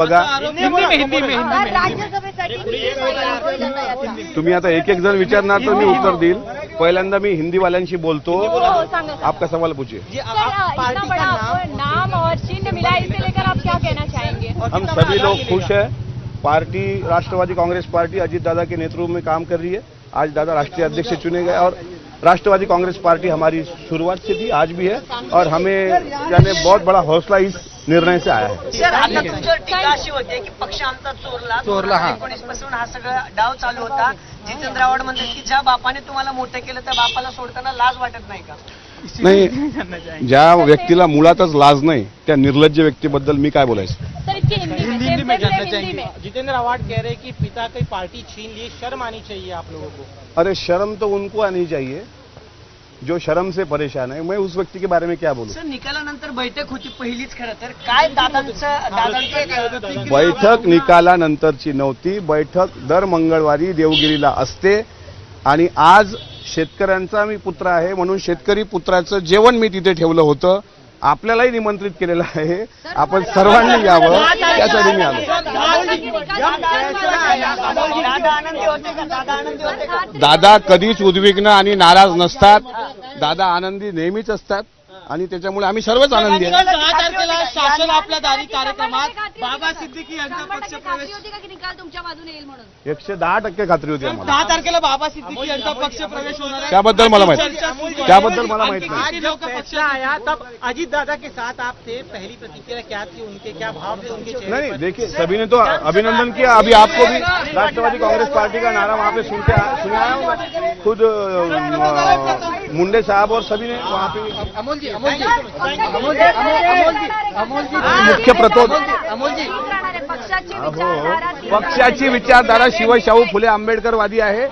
बघा. तुम्ही आता एक एक जण विचारणार तर मी उत्तर देईल. पहिल्यांदा मी हिंदीवाल्यांशी बोलतो। आपका सवाल पूछिए. जी, सर आप इतना पार्टी बड़ा का नाम और चिन्ह मिला इसे लेकर आप क्या कहना चाहेंगे? हम सभी लोग खुश हैं। पार्टी राष्ट्रवादी कांग्रेस पार्टी अजीत दादा के नेतृत्व में काम कर रही है। आज दादा राष्ट्रीय अध्यक्ष चुने गए और राष्ट्रवादी कांग्रेस पार्टी हमारी शुरुआत से थी आज भी है। और हमें यानी बहुत बड़ा हौसला इस निर्णय से आया है सर आता तुमच्यावर टीका अशी होते की पक्ष आमचा चोरला. चोरला, हा. एकोणीसपासून हा सगळा डाव चालू होता. जितेंद्र आव्हाड म्हणतात की ज्या बापाने तुम्हाला मोठं केलं त्या बापाला सोडताना लाज वाटत नाही का? नाही ज्या व्यक्तीला मुळातच लाज नाही त्या निर्लज्ज व्यक्तीबद्दल मी काय बोलायचं? सर इसकी हिंदी में में चाहेंगे जितेंद्र अवार्ड कह रहे हैं कि पिता की पार्टी छीन ली शर्म आनी चाहिए आप लोगों को। अरे शर्म तो उनको आनी चाहिए जो शर्म से परेशान है मैं उस व्यक्ति के बारे में क्या बोलूं? सर निकालानंतर बैठक होती पहिलीच खरं तर. काय दादांचं दादांचं बैठक निकालानंतरची नव्हती. बैठक दर मंगळवारी देवगिरीला असते. आणि आज शेतकऱ्यांचा मी पुत्र आहे म्हणून शेतकरी पुत्राचं जेवण मी तिथे ठेवलं होतं. आपल्यालाही निमंत्रित केलेलं आहे आपण सर्वांनी यावं त्यासाठी मी आलो दादा कधीच उद्विग्न आणि नाराज नसतात दादा आनंदी नेहमीच असतात आणि त्याच्यामुळे आम्ही सर्वच आनंदी आहे दहा तारखेला शासन आपल्या दारी कार्यक्रमात बाबा सिद्दीकी यांचा पक्ष प्रवेश एकशे दहा टक्के खात्री होती आम्हाला दहा तारखेला बाबा सिद्दीकी यांचा पक्ष प्रवेश होणार आहे त्याबद्दल मला माहीत नाही. त्याबद्दल मला माहीत नाही. आज लोग पक्ष आया तब अजीत दादा के साथ आप थे पहली प्रतिक्रिया क्या थी उनके क्या भाव थे उनके चेहरे नहीं पर? देखिए सभी ने तो अभिनंदन किया अभी आपको भी राष्ट्रवादी कांग्रेस पार्टी का नारा वहाँ पे सुनते आ- सुना होगा खुद अ, मुंडे साहब और सभी ने वहाँ पे अमोल जी मुख्य प्रतोद. पक्षाची विचारधारा शिवशाहू फुले आंबेडकरवादी आहे.